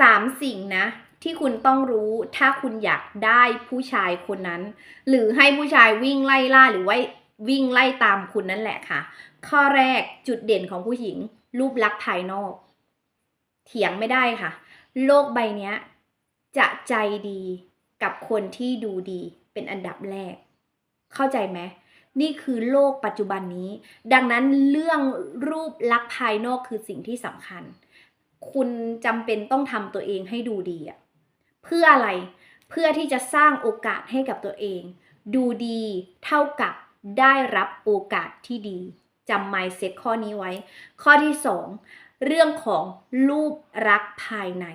สามสิ่งนะ ที่คุณต้องรู้ถ้าคุณอยากได้ผู้ชายคนนั้น หรือให้ผู้ชายวิ่งไล่ล่าหรือว่าวิ่งไล่ตามคุณนั่นแหละค่ะ ข้อแรกจุดเด่นของผู้หญิง รูปลักษณ์ภายนอก เถียงไม่ได้ค่ะ โลกใบนี้จะใจดีกับคนที่ดูดีเป็นอันดับแรก เข้าใจไหมนี่คือโลกปัจจุบันนี้ ดังนั้นเรื่องรูปลักษณ์ภายนอกคือสิ่งที่สำคัญ คุณจำเป็นต้องทำตัวเองให้ดูดีอะเพื่ออะไรเพื่อที่จะสร้างโอกาสให้กับตัวเอง ดูดีเท่ากับได้รับโอกาสที่ดีจำ mindset ข้อนี้ไว้ ข้อที่ 2 เรื่องของรูปรักษภายใน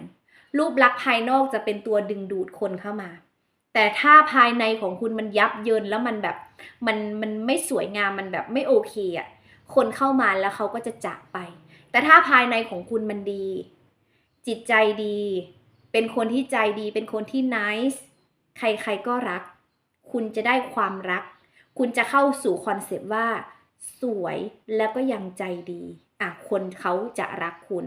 รูปลักษณ์ภายนอกจะเป็นตัวดึงดูดคนเข้ามา แต่ถ้าภายในของคุณมันยับเยินแล้วมันแบบมันมันไม่สวยงามมันแบบไม่โอเคอะคนเข้ามาแล้วเขาก็จะจากไป แต่ถ้าภายในของคุณมันดี จิตใจดี เป็นคนที่ใจดี เป็นคนที่ nice ใครๆก็รัก คุณจะได้ความรัก คุณจะเข้าสู่คอนเซปต์ว่า สวยแล้วก็ยังใจดีอะคนเขาจะรักคุณ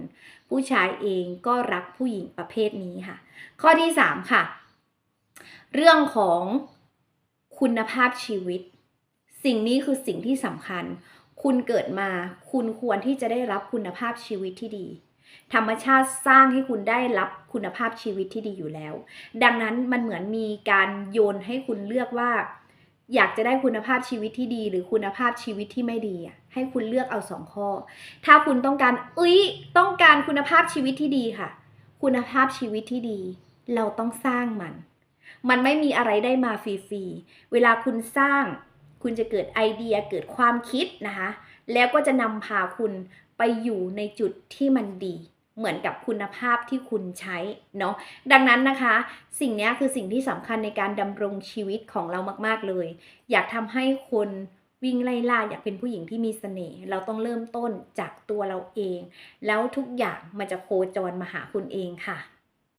ผู้ชายเองก็รักผู้หญิงประเภทนี้ค่ะ ข้อที่ 3 ค่ะ เรื่องของคุณภาพชีวิต สิ่งนี้คือสิ่งที่สำคัญ คุณเกิดมา คุณควรที่จะได้รับคุณภาพชีวิตที่ดี ธรรมชาติสร้างให้คุณได้รับคุณภาพชีวิตที่ดีอยู่แล้ว ดังนั้นมันเหมือนมีการโยนให้คุณเลือกว่า อยากจะได้คุณภาพชีวิตที่ดี หรือคุณภาพชีวิตที่ไม่ดีให้คุณเลือกเอาสองข้อ ถ้าคุณต้องการเอ้ยต้องการคุณภาพชีวิตที่ดีค่ะ คุณภาพชีวิตที่ดี เราต้องสร้างมัน มันไม่มีอะไรได้มาฟรีๆเวลาคุณสร้าง คุณจะเกิดไอเดียเกิดความคิดนะคะ แล้วก็จะนำพาคุณไปอยู่ในจุดที่มันดี เหมือนกับคุณภาพที่คุณใช้เนาะดังนั้นนะคะ สิ่งนี้คือสิ่งที่สำคัญในการดำรงชีวิตของเรามากๆเลย อยากทำให้คนวิ่งไล่ล่าอยากเป็นผู้หญิงที่มีเสน่ห์เราต้องเริ่มต้นจากตัวเราเอง แล้วทุกอย่างมันจะโคจรมาหาคุณเองค่ะ